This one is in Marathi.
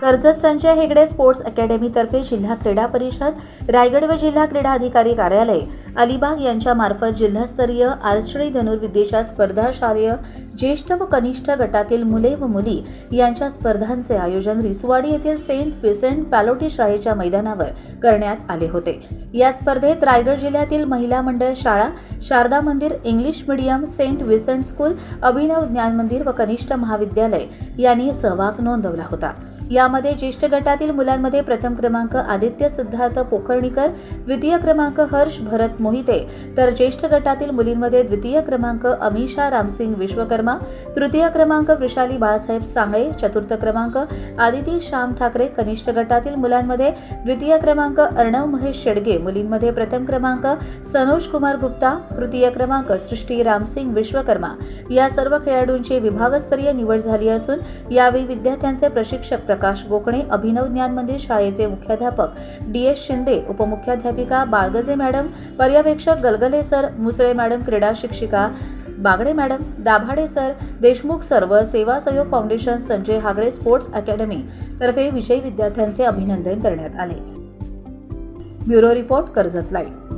कर्जत संजय हेगडे स्पोर्ट्स अकॅडमीतर्फे जिल्हा क्रीडा परिषद रायगड व जिल्हा क्रीडा अधिकारी कार्यालय. अलिबाग यांच्यामार्फत जिल्हास्तरीय आर्चरी धनुर्विद्येच्या स्पर्धाशालेय ज्येष्ठ व कनिष्ठ गटातील मुले व मुली यांच्या स्पर्धांचे आयोजन रिसवाडी येथील सेंट विसेंट पॅलोटी शाळेच्या मैदानावर करण्यात आले होते. या स्पर्धेत रायगड जिल्ह्यातील महिला मंडळ शाळा Sharada Mandir English medium Saint Vincent school Abhinav Gyan Mandir व कनिष्ठ महाविद्यालय यांनी सहभाग नोंदवला होता. यामध्ये ज्येष्ठ गटातील मुलांमध्ये प्रथम क्रमांक आदित्य सिद्धार्थ पोखर्णीकर द्वितीय क्रमांक हर्ष भरत मोहिते तर ज्येष्ठ गटातील मुलींमध्ये द्वितीय क्रमांक अमिषा रामसिंग विश्वकर्मा तृतीय क्रमांक वृषाली बाळासाहेब सांगळे चतुर्थ क्रमांक आदिती श्याम ठाकरे कनिष्ठ गटातील मुलांमध्ये द्वितीय क्रमांक अर्णव महेश शेडगे मुलींमध्ये प्रथम क्रमांक सनोज कुमार गुप्ता तृतीय क्रमांक सृष्टी रामसिंग विश्वकर्मा. या सर्व खेळाडूंची विभागस्तरीय निवड झाली असून यावेळी विद्यार्थ्यांचे प्रशिक्षक प्रकाश गोकणे अभिनव ज्ञान मंदिर शाळेचे मुख्याध्यापक डी एस शिंदे उपमुख्याध्यापिका बाळगजे मॅडम पर्यवेक्षक गलगले सर मुसळे मॅडम क्रीडा शिक्षिका Bagade madam Dabhade sir Deshmukh sir व Seva Sahyog foundation Sanjay Hagde sports academy तर्फे विजयी विद्यार्थ्यांचे अभिनंदन करण्यात आले. Bureau report Karjat live